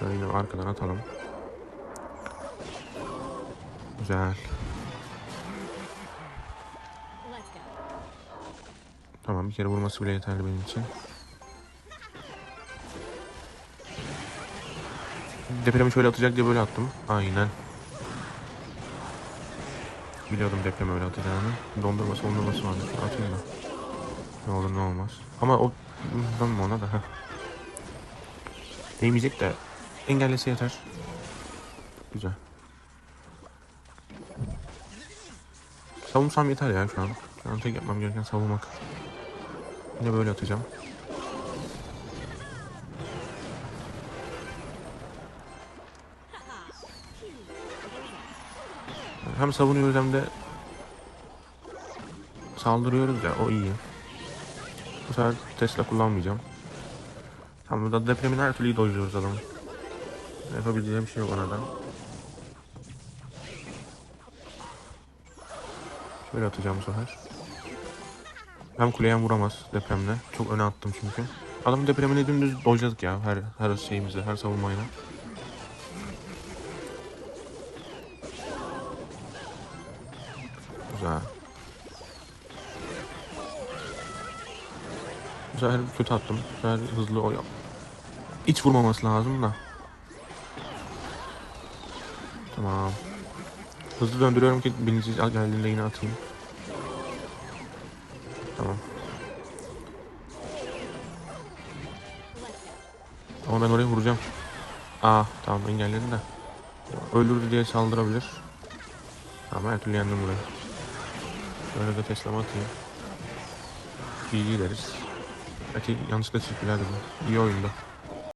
Şöyle yine arkadan atalım. Güzel. Tamam bir kere vurması bile yeterli benim için. Depremi şöyle atacak diye böyle attım. Aynen. Biliyordum depremi öyle atacağını. Dondurması dondurması vardı. Atayım da. Ne olur ne olmaz. Ama o... Ben ona da? Değmeyecek de engellese yeter. Güzel. Savunsam yeter ya şu an. Şu an tek yapmam gereken savunmak. Yine böyle atacağım. Hem savunuyoruz hem de saldırıyoruz ya o iyi. Bu sefer Tesla kullanmayacağım. Tam burada depremin her türlü dojluyoruz adamı. Yapabileceğim bir şey yok anadan. Şöyle atacağım bu. Hem kuleye hem vuramaz depremle. Çok öne attım çünkü. Adamın depremini dümdüz dojladık ya her her şeyimizle, her savunmayla. Güzel. Bu kötü attım. Bu hızlı o Hiç vurmaması lazım da. Tamam. Hızlı döndürüyorum ki birinci geldiğinde yine atayım. Tamam. Ama ben oraya vuracağım. Aa tamam engelledim de. Öldürdü diye saldırabilir. Ama her türlü yendim burayı. Böyle de Tesla'ma atayım. GG deriz. Belki yanlışlıkla çizgiler dedim. İyi oyunda.